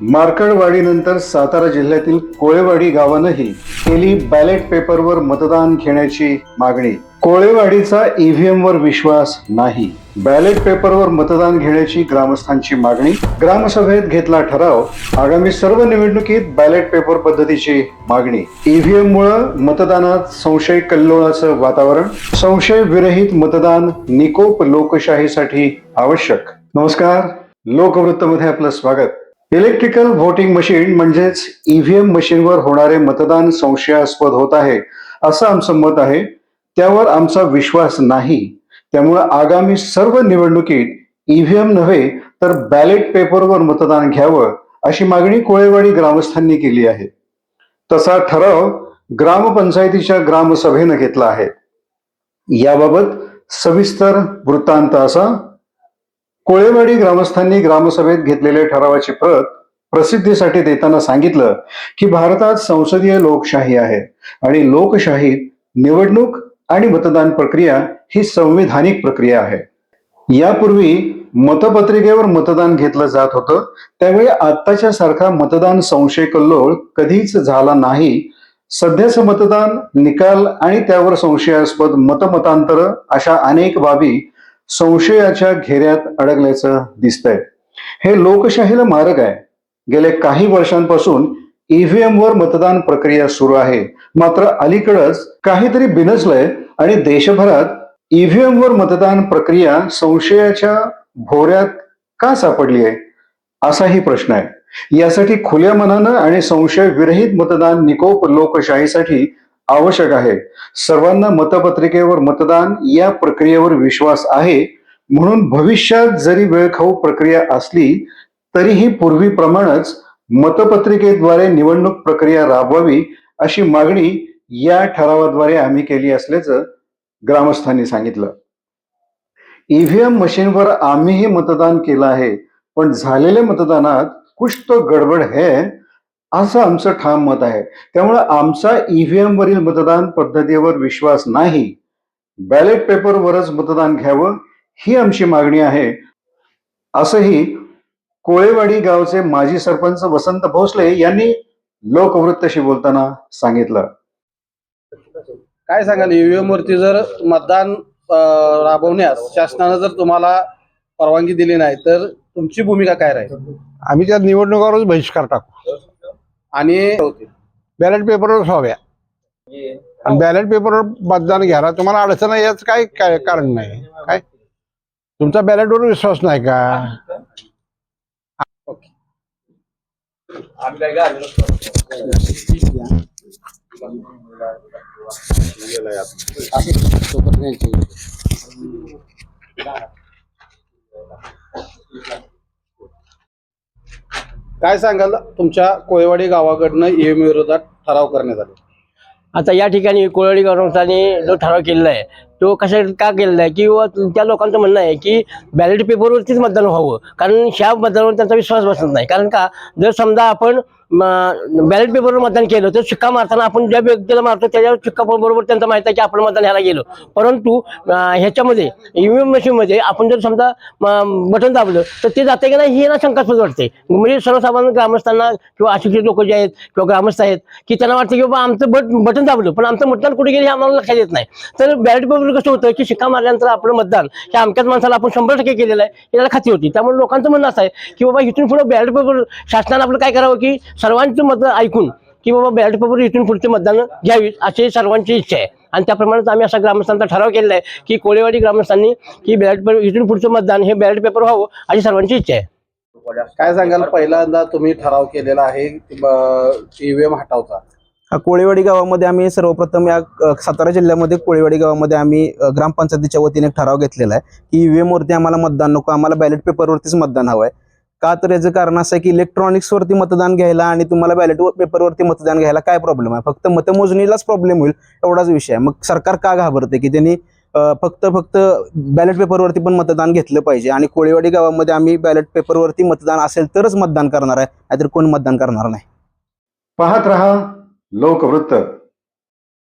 मार्कडवाडीनंतर सातारा जिल्ह्यातील कोळेवाडी गावानंही केली बॅलेट पेपरवर मतदान घेण्याची मागणी. कोळेवाडीचा ईव्हीएम वर विश्वास नाही. बॅलेट पेपरवर मतदान घेण्याची ग्रामस्थांची मागणी. ग्रामसभेत घेतला ठराव. आगामी सर्व निवडणुकीत बॅलेट पेपर पद्धतीची मागणी. ईव्हीएम मुळे मतदानात संशय कल्लोळाचं वातावरण. संशय विरहित मतदान निकोप लोकशाहीसाठी आवश्यक. नमस्कार. लोकवृत्तमध्ये आपलं स्वागत. इलेक्ट्रिकल व्होटिंग मशीन म्हणजेच ईव्हीएम मशीनवर होणारे मतदान संशयास्पद होत आहे असं आमचं मत आहे. त्यावर आमचा विश्वास नाही. त्यामुळे आगामी सर्व निवडणुकीत ईव्हीएम नव्हे तर बॅलेट पेपरवर मतदान घ्यावं अशी मागणी कोळेवाडी ग्रामस्थांनी केली आहे. तसा ठराव ग्रामपंचायतीच्या ग्रामसभेनं घेतला आहे. याबाबत सविस्तर वृत्तांत असा. कोळेवाडी ग्रामस्थांनी ग्रामसभेत घेतलेल्या ठरावाची प्रत प्रसिद्धीसाठी देताना सांगितलं की भारतात संसदीय लोकशाही आहे आणि लोकशाहीत निवडणूक आणि मतदान प्रक्रिया ही संविधानिक प्रक्रिया आहे. यापूर्वी मतपत्रिकेवर मतदान घेतलं जात होतं त्यावेळी आत्ताच्या सारखा मतदान संशय कल्लोळ कधीच झाला नाही. सध्याचं मतदान निकाल आणि त्यावर संशयास्पद मतमतांतर अशा अनेक बाबी संशयाच्या घेऱ्यात अडकल्याचं दिसतंय. हे लोकशाहीला मारक आहे. गेल्या काही वर्षांपासून ईव्हीएम वर मतदान प्रक्रिया सुरू आहे. मात्र अलीकडच काहीतरी बिनसलंय आणि देशभरात ईव्हीएम वर मतदान प्रक्रिया संशयाच्या भोऱ्यात का सापडली आहे? असाही प्रश्न आहे. यासाठी खुल्या मनानं आणि संशय विरहित मतदान निकोप लोकशाहीसाठी आवश्यक आहे. सर्वांना मतपत्रिकेवर मतदान या प्रक्रियेवर विश्वास आहे. म्हणून भविष्यात जरी वेळखाऊ प्रक्रिया असली तरीही पूर्वीप्रमाणेच मतपत्रिकेद्वारे निवडणूक प्रक्रिया राबवावी अशी मागणी या ठरावाद्वारे आम्ही केली असल्याचं ग्रामस्थांनी सांगितलं. ईव्हीएम मशीनवर आम्हीही मतदान केलं आहे. पण झालेल्या मतदानात कुछ तो गडबड है. असं आमचं ठाम मत आहे. त्यामुळे आमचा ईव्हीएम वरील मतदान पद्धतीवर विश्वास नाही. बॅलेट पेपरवरच मतदान घ्यावं ही आमची मागणी आहे. असंही कोळेवाडी गावचे माजी सरपंच वसंत भोसले यांनी लोकवृत्तशी बोलताना सांगितलं. काय सांगाल? ईव्हीएम वरती जर मतदान राबवण्यास शासनानं जर तुम्हाला परवानगी दिली नाही तर तुमची भूमिका काय राहील? आम्ही त्या निवडणुकावरच बहिष्कार टाकू. आणि बॅलेट पेपरवर व्हाव्या आणि बॅलेट पेपरवर मतदान घ्यायला तुम्हाला अडचण आहे याच काय काय कारण नाही. काय? तुमचा बॅलेटवर विश्वास नाही का? काय सांगाल? तुमच्या कोळेवाडी गावाकडनं ईव्हीएम विरोधात ठराव करण्यात आले. आता या ठिकाणी कोळवडी गव्हर्नमेंटने जो ठराव केलेला आहे तो कशासाठी का केलेला आहे? किंवा त्या लोकांचं म्हणणं आहे की बॅलेट पेपरवरतीच मतदान व्हावं. कारण ह्या मतदानावर त्यांचा विश्वास बसत नाही. कारण का? जर समजा आपण बॅलेट पेपरवर मतदान केलं तर शिक्का मारताना आपण ज्या व्यक्तीला मारतो त्याच्यावर शिक्का बरोबर त्यांचं माहिती आहे की आपण मतदान ह्याला गेलो. परंतु ह्याच्यामध्ये ईव्हीएम मशीनमध्ये आपण जर समजा बटन दाबलं तर ते जाते की नाही हे ना शंकास्पद वाटते म्हणजे सर्वसाधारण ग्रामस्थांना किंवा अशिक्षित लोक जे आहेत किंवा ग्रामस्थ आहेत की त्यांना वाटतं की बाबा आमचं बट बटन दाबलं पण आमचं मतदान कुठे गेलं हे आम्हाला लक्षात येत नाही. तर बॅलेट पेपर कसं होतं की शिक्का मारल्यानंतर आपलं मतदान हे अमक्याच माणसाला आपण शंभर टक्के केलेलं आहे याला खाती खात्री होती. त्यामुळे लोकांचं म्हणणं असं आहे की बाबा इथून पुढे बॅलेट पेपर शासनानं आपलं काय करावं की सर्वांचं मत ऐकून की बाबा बॅलेट पेपर इथून पुढचे मतदान घ्यावी अशी सर्वांची इच्छा आहे. आणि त्याप्रमाणेच आम्ही असा ग्रामस्थांचा ठराव केलेला आहे की कोळेवाडी ग्रामस्थांनी की बॅलेट पेपर इथून पुढचं मतदान हे बॅलेट पेपर व्हावं अशी सर्वांची इच्छा आहे. काय सांगाल पहिल्यांदा तुम्ही ठराव केलेला आहे ईव्हीएम हटावचा कोळेवाडी गावामध्ये आम्ही सर्वप्रथम या सातारा जिल्ह्यामध्ये कोळेवाडी गावामध्ये आम्ही ग्रामपंचायतीच्या वतीने ठराव घेतलेला आहे की ईव्हीएम वरती आम्हाला मतदान नको आम्हाला बॅलेट पेपरवरतीच मतदान हवं आहे. का तर याचं कारण असं आहे की इलेक्ट्रॉनिक्स वरती मतदान घ्यायला आणि तुम्हाला बॅलेट पेपरवरती मतदान घ्यायला काय प्रॉब्लेम आहे? फक्त मतमोजणीलाच प्रॉब्लेम होईल एवढाच विषय आहे. मग सरकार का घाबरते की त्यांनी फक्त फक्त बॅलेट पेपरवरती पण मतदान घेतलं पाहिजे आणि कोळेवाडी गावामध्ये आम्ही बॅलेट पेपरवरती मतदान असेल तरच मतदान करणार आहे नाहीतर कोण मतदान करणार नाही? पाहत रहा लोकवृत्त.